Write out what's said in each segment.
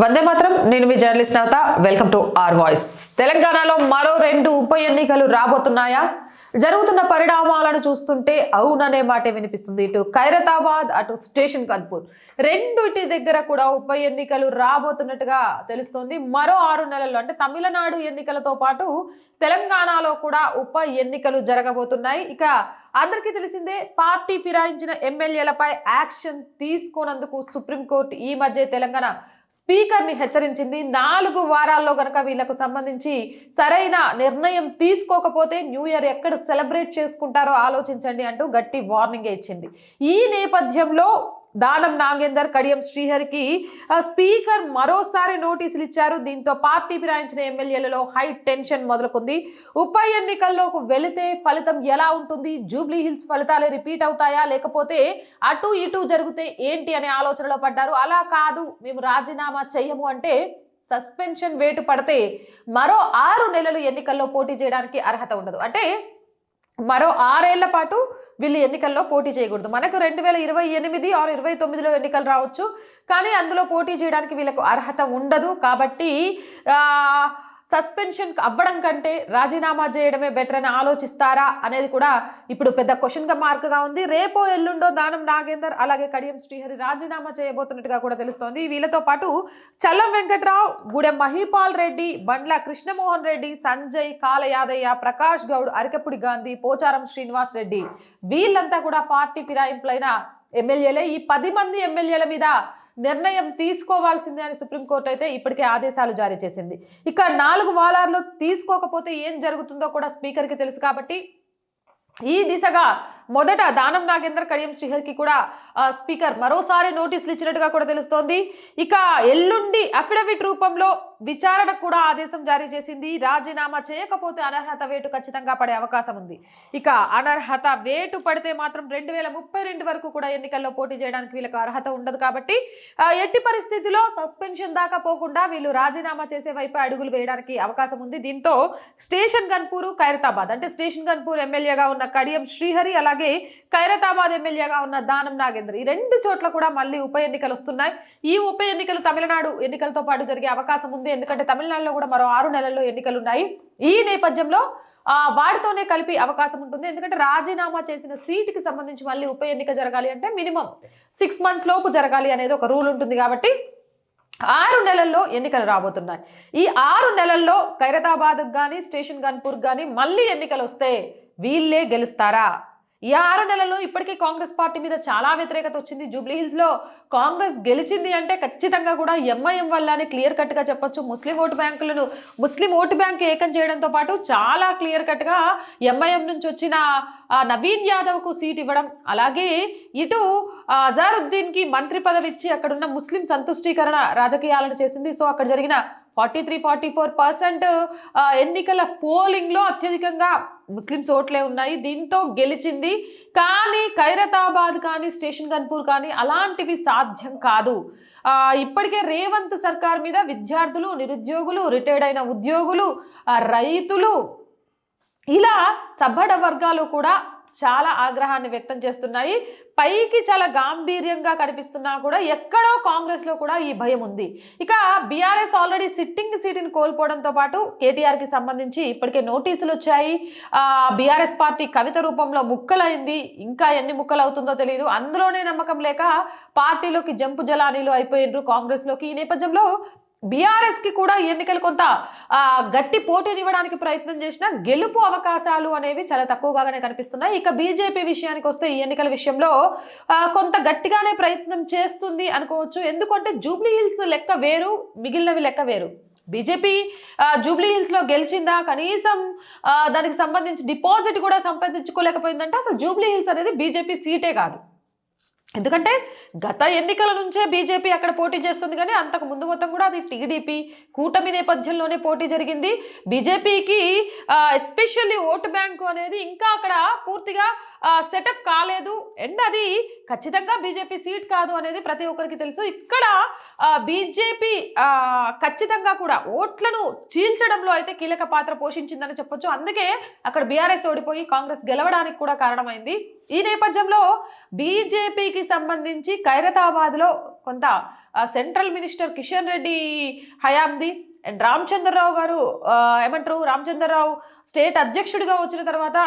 వందే మాత్రం నేను మీ journalist Navata. Welcome to R voice. తెలంగాణలో మరో రెండు ఉప ఎన్నికలు రాబోతున్నాయా? జరుగుతున్న పరిణామాలను చూస్తుంటే అవుననే మాటే వినిపిస్తుంది. ఇటు ఖైరతాబాద్ అటు స్టేషన్ కన్పూర్ రెండుటి దగ్గర కూడా ఉప ఎన్నికలు రాబోతున్నట్టుగా తెలుస్తోంది. మరో ఆరు నెలల్లో అంటే తమిళనాడు ఎన్నికలతో పాటు తెలంగాణలో కూడా ఉప ఎన్నికలు జరగబోతున్నాయి. ఇక అందరికీ తెలిసిందే పార్టీ ఫిరాయించిన ఎమ్మెల్యేలపై యాక్షన్ తీసుకోనందుకు సుప్రీంకోర్టు ఈ మధ్య తెలంగాణ స్పీకర్ని హెచ్చరించింది. నాలుగు వారాల్లో గనక వీళ్ళకు సంబంధించి సరైన నిర్ణయం తీసుకోకపోతే న్యూ ఇయర్ ఎక్కడ సెలబ్రేట్ చేసుకుంటారో ఆలోచించండి అంటూ గట్టి వార్నింగ్ ఇచ్చింది. ఈ నేపథ్యంలో దానం నాగేందర్ కడియం శ్రీహరికి స్పీకర్ మరోసారి నోటీసులు ఇచ్చారు. దీంతో పార్టీ ఫిరాయించిన ఎమ్మెల్యేలలో హై టెన్షన్ మొదలుకుంది. ఉప ఎన్నికల్లోకి వెళితే ఫలితం ఎలా ఉంటుంది? జూబ్లీ హిల్స్ ఫలితాలే రిపీట్ అవుతాయా? లేకపోతే అటు ఇటు జరిగితే ఏంటి అనే ఆలోచనలో పడ్డారు. అలా కాదు మేము రాజీనామా చెయ్యము అంటే సస్పెన్షన్ వేటు పడితే మరో ఆరు నెలలు ఎన్నికల్లో పోటీ చేయడానికి అర్హత ఉండదు. అంటే మరో ఆరేళ్ళ పాటు వీళ్ళు ఎన్నికల్లో పోటీ చేయకూడదు. మనకు రెండు వేల ఇరవై ఎనిమిది ఆరు ఇరవై తొమ్మిదిలో ఎన్నికలు రావచ్చు. కానీ అందులో పోటీ చేయడానికి వీళ్ళకు అర్హత ఉండదు. కాబట్టి సస్పెన్షన్ అవ్వడం కంటే రాజీనామా చేయడమే బెటర్ అని ఆలోచిస్తారా అనేది కూడా ఇప్పుడు పెద్ద క్వశ్చన్గా మార్క్గా ఉంది. రేపో ఎల్లుండో దానం నాగేందర్ అలాగే కడియం శ్రీహరి రాజీనామా చేయబోతున్నట్టుగా కూడా తెలుస్తోంది. వీళ్ళతో పాటు చల్లం వెంకట్రావు గూడెం మహిపాల్ రెడ్డి బండ్ల కృష్ణమోహన్ రెడ్డి సంజయ్ కాలయాదయ్య ప్రకాష్ గౌడ్ అరికపుడి గాంధీ పోచారం శ్రీనివాస్ రెడ్డి వీళ్ళంతా కూడా పార్టీ ఫిరాయింపులైన ఎమ్మెల్యేలే. ఈ పది మంది ఎమ్మెల్యేల మీద నిర్ణయం తీసుకోవాల్సిందే అని సుప్రీంకోర్టు అయితే ఇప్పటికే ఆదేశాలు జారీ చేసింది. ఇక నాలుగు వారాల్లో తీసుకోకపోతే ఏం జరుగుతుందో కూడా స్పీకర్కి తెలుసు కాబట్టి ఈ దిశగా మొదట దానం నాగేంద్ర కడియం శ్రీహరికి కూడా స్పీకర్ మరోసారి నోటీసులు ఇచ్చినట్టుగా కూడా తెలుస్తోంది. ఇక ఎల్లుండి అఫిడవిట్ రూపంలో విచారణ కూడా ఆదేశం జారీ చేసింది. రాజీనామా చేయకపోతే అనర్హత వేటు ఖచ్చితంగా పడే అవకాశం ఉంది. ఇక అనర్హత వేటు పడితే మాత్రం రెండు వేల ముప్పై రెండు వరకు కూడా ఎన్నికల్లో పోటీ చేయడానికి వీళ్ళకి అర్హత ఉండదు కాబట్టి ఎట్టి పరిస్థితిలో సస్పెన్షన్ దాకా పోకుండా వీళ్ళు రాజీనామా చేసే వైపు అడుగులు వేయడానికి అవకాశం ఉంది. దీంతో స్టేషన్ గన్పూర్ ఖైరతాబాద్ అంటే స్టేషన్ గన్పూర్ ఎమ్మెల్యేగా ఉన్న కడియం శ్రీహరి అలా అలాగే ఖైరతాబాద్ ఎమ్మెల్యేగా ఉన్న దానం నాగేంద్ర. ఈ రెండు చోట్ల కూడా మళ్ళీ ఉప ఎన్నికలు వస్తున్నాయి. ఈ ఉప ఎన్నికలు తమిళనాడు ఎన్నికలతో పాటు జరిగే అవకాశం ఉంది. ఎందుకంటే తమిళనాడులో కూడా మరో ఆరు నెలల్లో ఎన్నికలు ఉన్నాయి. ఈ నేపథ్యంలో వాడితోనే వాటితోనే కలిపి అవకాశం ఉంటుంది. ఎందుకంటే రాజీనామా చేసిన సీటుకి సంబంధించి మళ్ళీ ఉప ఎన్నిక జరగాలి అంటే మినిమం సిక్స్ మంత్స్ లోపు జరగాలి అనేది ఒక రూల్ ఉంటుంది కాబట్టి ఆరు నెలల్లో ఎన్నికలు రాబోతున్నాయి. ఈ ఆరు నెలల్లో ఖైరతాబాద్కి కానీ స్టేషన్ గన్పూర్కి కానీ మళ్ళీ ఎన్నికలు వస్తే వీళ్ళే గెలుస్తారా? ఈ ఆరు నెలల్లో ఇప్పటికీ కాంగ్రెస్ పార్టీ మీద చాలా వ్యతిరేకత వచ్చింది. జూబ్లీహిల్స్లో కాంగ్రెస్ గెలిచింది అంటే ఖచ్చితంగా కూడా ఎంఐఎం వల్ల అని క్లియర్ కట్గా చెప్పొచ్చు. ముస్లిం ఓటు బ్యాంకులను ముస్లిం ఓటు బ్యాంక్ ఏకం చేయడంతో పాటు చాలా క్లియర్ కట్గా ఎంఐఎం నుంచి వచ్చిన నవీన్ యాదవ్కు సీట్ ఇవ్వడం. అలాగే ఇటు అజారుద్దీన్కి మంత్రి పదవి ఇచ్చి అక్కడున్న ముస్లిం సంతుష్టీకరణ రాజకీయాలను చేసింది. సో అక్కడ జరిగిన forty three forty four percent ఎన్నికల పోలింగ్లో అత్యధికంగా ముస్లిమ్స్ ఓట్లే ఉన్నాయి. దీంతో గెలిచింది కానీ ఖైరతాబాద్ కానీ స్టేషన్ గన్పూర్ కానీ అలాంటివి సాధ్యం కాదు. ఇప్పటికే రేవంత్ సర్కార్ మీద విద్యార్థులు నిరుద్యోగులు రిటైర్డ్ అయిన ఉద్యోగులు రైతులు ఇలా సబ్బడ వర్గాలు కూడా చాలా ఆగ్రహాన్ని వ్యక్తం చేస్తున్నాయి. పైకి చాలా గాంభీర్యంగా కనిపిస్తున్నా కూడా ఎక్కడో కాంగ్రెస్లో కూడా ఈ భయం ఉంది. ఇక బీఆర్ఎస్ ఆల్రెడీ సిట్టింగ్ సీటుని కోల్పోవడంతో పాటు కేటీఆర్కి సంబంధించి ఇప్పటికే నోటీసులు వచ్చాయి. బీఆర్ఎస్ పార్టీ కవిత రూపంలో ముక్కలైంది. ఇంకా ఎన్ని ముక్కలు అవుతుందో తెలియదు అందులోనే నమ్మకం లేక పార్టీలోకి జంపు జలానీలు అయిపోయినరు కాంగ్రెస్లోకి. ఈ నేపథ్యంలో బీఆర్ఎస్కి కూడా ఎన్నికలు కొంత గట్టి పోటీనివ్వడానికి ప్రయత్నం చేసిన గెలుపు అవకాశాలు అనేవి చాలా తక్కువగానే కనిపిస్తున్నాయి. ఇక బీజేపీ విషయానికి వస్తే ఈ ఎన్నికల విషయంలో కొంత గట్టిగానే ప్రయత్నం చేస్తుంది అనుకోవచ్చు. ఎందుకంటే జూబ్లీ హిల్స్ లెక్క వేరు మిగిలినవి లెక్క వేరు. బీజేపీ జూబ్లీ హిల్స్లో గెలిచిందా కనీసం దానికి సంబంధించి డిపాజిట్ కూడా సంపాదించుకోలేకపోయిందంటే అసలు జూబ్లీ హిల్స్ అనేది బీజేపీ సీటే కాదు. ఎందుకంటే గత ఎన్నికల నుంచే బీజేపీ అక్కడ పోటీ చేస్తుంది కానీ అంతకు ముందు మొత్తం కూడా అది టీడీపీ కూటమి నేపథ్యంలోనే పోటీ జరిగింది. బీజేపీకి ఎస్పెషల్లీ ఓటు బ్యాంకు అనేది ఇంకా అక్కడ పూర్తిగా సెటప్ కాలేదు. అండ్ అది ఖచ్చితంగా బీజేపీ సీట్ కాదు అనేది ప్రతి ఒక్కరికి తెలుసు. ఇక్కడ బీజేపీ ఖచ్చితంగా కూడా ఓట్లను చీల్చడంలో అయితే కీలక పాత్ర పోషించిందని చెప్పొచ్చు. అందుకే అక్కడ బీఆర్ఎస్ ఓడిపోయి కాంగ్రెస్ గెలవడానికి కూడా కారణమైంది. ఈ నేపథ్యంలో బీజేపీకి సంబంధించి ఖైరతాబాద్లో కొంత సెంట్రల్ మినిస్టర్ కిషన్ రెడ్డి హయాంది. అండ్ రామచంద్రరావు గారు ఏమంటారు? రామచంద్రరావు స్టేట్ అధ్యక్షుడిగా వచ్చిన తర్వాత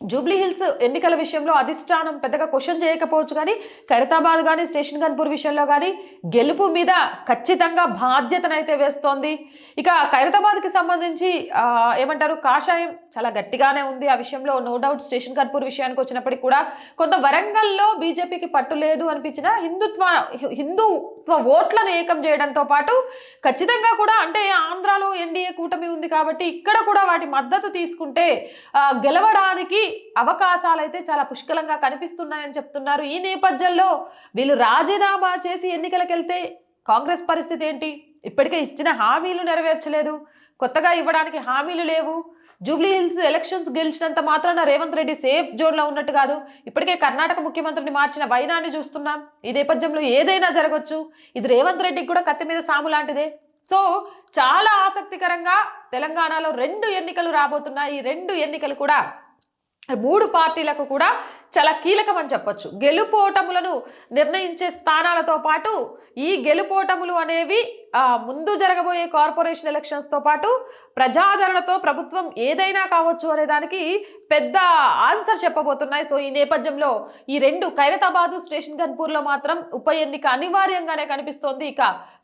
జూబ్లీహిల్స్ ఎన్నికల విషయంలో అధిష్టానం పెద్దగా క్వశ్చన్ చేయకపోవచ్చు కానీ ఖైరతాబాద్ కానీ స్టేషన్ గన్పూర్ విషయంలో కానీ గెలుపు మీద ఖచ్చితంగా బాధ్యతనైతే వేస్తోంది. ఇక ఖైరతాబాద్కి సంబంధించి ఏమంటారు కాషాయం చాలా గట్టిగానే ఉంది. ఆ విషయంలో నో డౌట్ స్టేషన్ కన్పూర్ విషయానికి వచ్చినప్పటికీ కూడా కొంత వరంగల్లో బీజేపీకి పట్టు లేదు అనిపించిన హిందుత్వ హిందుత్వ ఓట్లను ఏకం చేయడంతో పాటు ఖచ్చితంగా కూడా అంటే ఆంధ్రాలో ఎన్డీఏ కూటమి ఉంది కాబట్టి ఇక్కడ కూడా వాటి మద్దతు తీసుకుంటే గెలవడానికి అవకాశాలు అయితే చాలా పుష్కలంగా కనిపిస్తున్నాయని చెప్తున్నారు. ఈ నేపథ్యంలో వీళ్ళు రాజీనామా చేసి ఎన్నికలకు వెళ్తే కాంగ్రెస్ పరిస్థితి ఏంటి? ఇప్పటికే ఇచ్చిన హామీలు నెరవేర్చలేదు. కొత్తగా ఇవ్వడానికి హామీలు లేవు. జూబ్లీ హిల్స్ ఎలక్షన్స్ గెలిచినంత మాత్రాన రేవంత్ రెడ్డి సేఫ్ జోన్లో ఉన్నట్టు కాదు. ఇప్పటికే కర్ణాటక ముఖ్యమంత్రిని మార్చిన వైనాన్ని చూస్తున్నాం. ఈ నేపథ్యంలో ఏదైనా జరగవచ్చు ఇది రేవంత్ రెడ్డికి కూడా కత్తి మీద సాము లాంటిదే. సో చాలా ఆసక్తికరంగా తెలంగాణలో రెండు ఎన్నికలు రాబోతున్నాయి. ఈ రెండు ఎన్నికలు కూడా మూడు పార్టీలకు కూడా చాలా కీలకమని చెప్పచ్చు. చెప్పొచ్చు గెలుపోటములను నిర్ణయించే స్థానాలతో పాటు ఈ గెలుపోటములు అనేవి ముందు జరగబోయే కార్పొరేషన్ ఎలక్షన్స్తో పాటు ప్రజాదరణతో ప్రభుత్వం ఏదైనా కావచ్చు అనే దానికి పెద్ద ఆన్సర్ చెప్పబోతున్నాయి. సో ఈ నేపథ్యంలో ఈ రెండు ఖైరతాబాదు స్టేషన్ గన్పూర్లో మాత్రం ఉప ఎన్నిక అనివార్యంగానే కనిపిస్తోంది. ఇక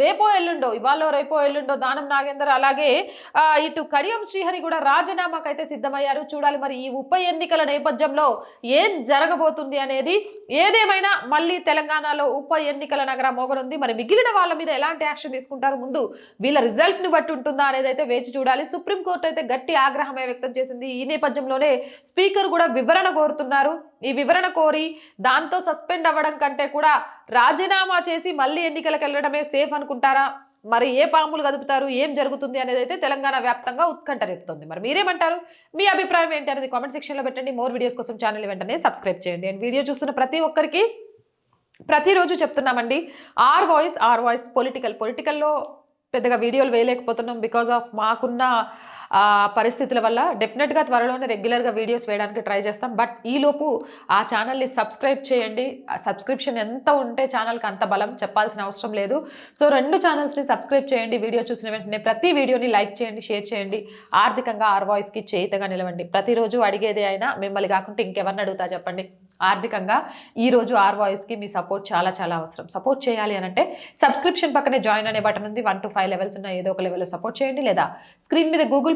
రేపో ఎల్లుండో ఇవాళ రేపో ఎల్లుండో దానం నాగేందర్ అలాగే ఇటు కడియం శ్రీహరి కూడా రాజీనామాకైతే సిద్ధమయ్యారు. చూడాలి మరి ఈ ఉప ఎన్నికల నేపథ్యంలో ఏం జరగబోతుంది అనేది. ఏదేమైనా మళ్ళీ తెలంగాణలో ఉప ఎన్నికల నగరం మోగనుంది. మరి మిగిలిన వాళ్ళ మీద ఎలాంటి యాక్షన్ తీసుకుంటారు ముందు వీళ్ళ రిజల్ట్ని బట్టి ఉంటుందా అనేది అయితే వేచి చూడాలి. సుప్రీంకోర్టు అయితే గట్టి ఆగ్రహమే వ్యక్తం చేసింది. ఈ నేపథ్యంలోనే స్పీకర్ కూడా వివరణ కోరుతున్నారు. ఈ వివరణ కోరి దాంతో సస్పెండ్ అవ్వడం కంటే కూడా రాజీనామా చేసి మళ్ళీ ఎన్నికలకు వెళ్ళడమే సేఫ్ అనుకుంటారా? మరి ఏ పాములు కదుపుతారు? ఏం జరుగుతుంది అనేది అయితే తెలంగాణ వ్యాప్తంగా ఉత్కంఠ రేపుతుంది. మరి మీరేమంటారు? మీ అభిప్రాయం ఏంటి అనేది కామెంట్ సెక్షన్లో పెట్టండి. మోర్ వీడియోస్ కోసం ఛానల్ వెంటనే సబ్స్క్రైబ్ చేయండి. అండ్ వీడియో చూస్తున్న ప్రతి ఒక్కరికి ప్రతిరోజు చెప్తున్నామండి R voice R voice political పొలిటికల్లో పెద్దగా వీడియోలు వేయలేకపోతున్నాం బికాజ్ ఆఫ్ మాకున్న పరిస్థితుల వల్ల డెఫినెట్గా త్వరలోనే రెగ్యులర్గా వీడియోస్ వేయడానికి ట్రై చేస్తాం. బట్ ఈలోపు ఆ ఛానల్ని సబ్స్క్రైబ్ చేయండి. సబ్స్క్రిప్షన్ ఎంత ఉంటే ఛానల్కి అంత బలం చెప్పాల్సిన అవసరం లేదు. సో రెండు ఛానల్స్ని సబ్స్క్రైబ్ చేయండి. వీడియో చూసిన వెంటనే ప్రతి వీడియోని లైక్ చేయండి షేర్ చేయండి. ఆర్థికంగా ఆర్ వాయిస్కి చేయితగా నిలవండి. ప్రతిరోజు అడిగేది అయినా మిమ్మల్ని కాకుండా ఇంకెవరిని అడుగుతా చెప్పండి. ఆర్థికంగా ఈ రోజు ఆర్ వాయిస్కి మీ సపోర్ట్ చాలా చాలా అవసరం. సపోర్ట్ చేయాలి అని అంటే సబ్స్క్రిప్షన్ పక్కనే జాయిన్ అనే బటన్ ఉంది. వన్ టు ఫైవ్ లెవెల్స్ ఉన్న ఏదో ఒక లెవెల్లో సపోర్ట్ చేయండి. లేదా స్క్రీన్ మీద గూగుల్